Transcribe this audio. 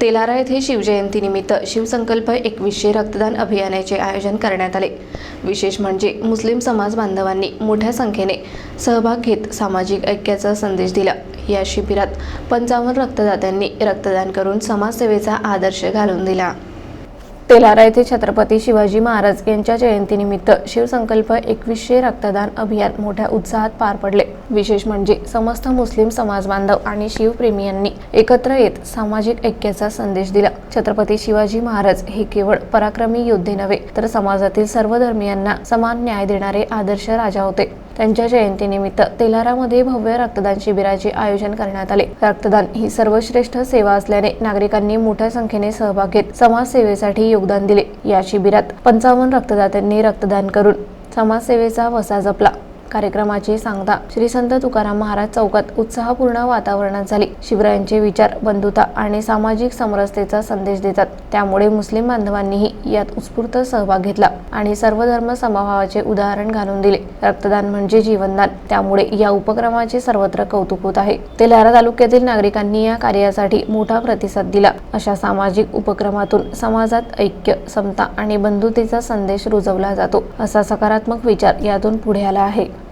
तेलारा येथे शिवजयंतीनिमित्त शिवसंकल्प एकवीसशे रक्तदान अभियानाचे आयोजन करण्यात आले. विशेष म्हणजे मुस्लिम समाज बांधवांनी मोठ्या संख्येने सहभाग घेत सामाजिक ऐक्याचा संदेश दिला. या शिबिरात पंचावन्न रक्तदात्यांनी रक्तदान करून समाजसेवेचा आदर्श घालून दिला. तेलारा येथे छत्रपती शिवाजी महाराज यांच्या जयंतीनिमित्त शिवसंकल्प एकवीसशे रक्तदान अभियान मोठ्या उत्साहात पार पडले. विशेष म्हणजे समस्त मुस्लिम समाज बांधव आणि शिवप्रेमियांनी एकत्र येत सामाजिक ऐक्याचा संदेश दिला. छत्रपती शिवाजी महाराज हे केवळ पराक्रमी योद्धे नव्हे तर समाजातील सर्व धर्मियांना समान न्याय देणारे आदर्श राजा होते. त्यांच्या जयंतीनिमित्त तेलारामध्ये भव्य रक्तदान शिबिराचे आयोजन करण्यात आले. रक्तदान ही सर्वश्रेष्ठ सेवा असल्याने नागरिकांनी मोठ्या संख्येने सहभाग घेत समाजसेवेसाठी योगदान दिले. या शिबिरात पंचावन्न रक्तदात्यांनी रक्तदान करून समाजसेवेचा वसा जपला. कार्यक्रमाची सांगता श्री संत तुकाराम महाराज चौकात उत्साहपूर्ण वातावरणात झाली. शिवरायांचे विचार बंधुता आणि सामाजिक समरसतेचा संदेश देतात. त्यामुळे मुस्लिम बांधवांनीही यात उत्स्फूर्त सहभाग घेतला आणि सर्व धर्म समभावाचे उदाहरण घालून दिले. रक्तदान म्हणजे जीवनदान. त्यामुळे या उपक्रमाचे सर्वत्र कौतुक होत आहे. तेलारा तालुक्यातील नागरिकांनी या कार्यासाठी मोठा प्रतिसाद दिला. अशा सामाजिक उपक्रमातून समाजात ऐक्य समता आणि बंधुतेचा संदेश रुजवला जातो. असा सकारात्मक विचार यातून पुढे आला आहे.